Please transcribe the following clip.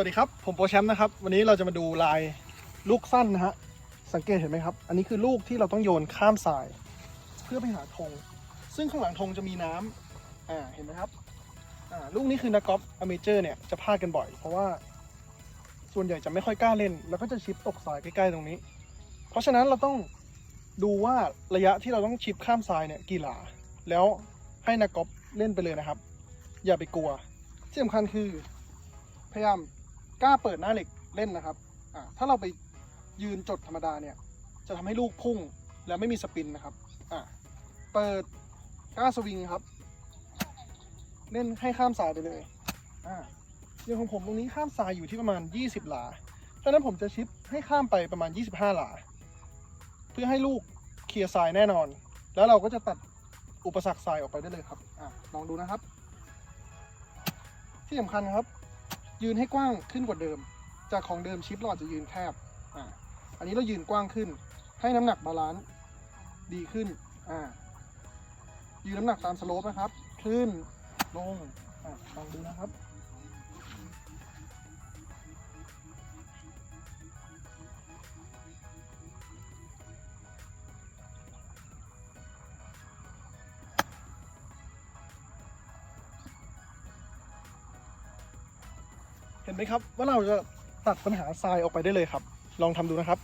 วัสดีครับ ผมโปรแชมป์นะครับ วันนี้เราจะมาดูลายลูกสั้นนะฮะ สังเกตเห็นไหมครับ อันนี้คือลูกที่เราต้องโยนข้ามสาย เพื่อไปหาธง ซึ่งข้างหลังธงจะมีน้ำอ่า เห็นไหมครับ อ่า ลูกนี้คือนักกอล์ฟอเมเจอร์เนี่ยจะพลาดกันบ่อย เพราะว่า ส่วนใหญ่จะไม่ค่อยกล้าเล่น แล้วก็จะชิปตกสายใกล้ๆตรงนี้ เพราะฉะนั้นเราต้องดูว่าระยะที่เราต้องชิปข้ามทรายเนี่ยกี่หลา แล้วให้นักกอล์ฟเล่นไปเลยนะครับ อย่าไปกลัวที่สำคัญคือพยายาม กล้าเปิดหน้าเหล็กเล่นนะครับอ่าถ้าเราไปยืนจดธรรมดาเนี่ย จะทำให้ลูกพุ่งแล้วไม่มีสปินนะครับอ่าเปิดกล้าสวิงครับ เล่นให้ข้ามสายไปเลยอ่าอย่างของผมตรงนี้ข้ามสายอยู่ที่ประมาณ 20 หลาเพราะฉะนั้นผมจะชิปให้ข้ามไปประมาณ 25 หลา เพื่อให้ลูกเคลียร์ทรายแน่นอน แล้วเราก็จะตัดอุปสรรคทรายออกไปได้เลยครับอลองดูนะครับ ที่สำคัญครับ ยืนให้กว้างขึ้นกว่าเดิม จากของเดิมชิปเราอาจจะยืนแคบอ่าอันนี้เรายืนกว้างขึ้น ให้น้ำหนักบาลานซ์ดีขึ้นอ่ายืนน้ำหนักตามสโลปนะครับ ขึ้นลงอ่าลองดูนะครับ เห็นไหมครับว่าเราจะตัดปัญหาทรายออกไปได้เลยครับ ลองทำดูนะครับ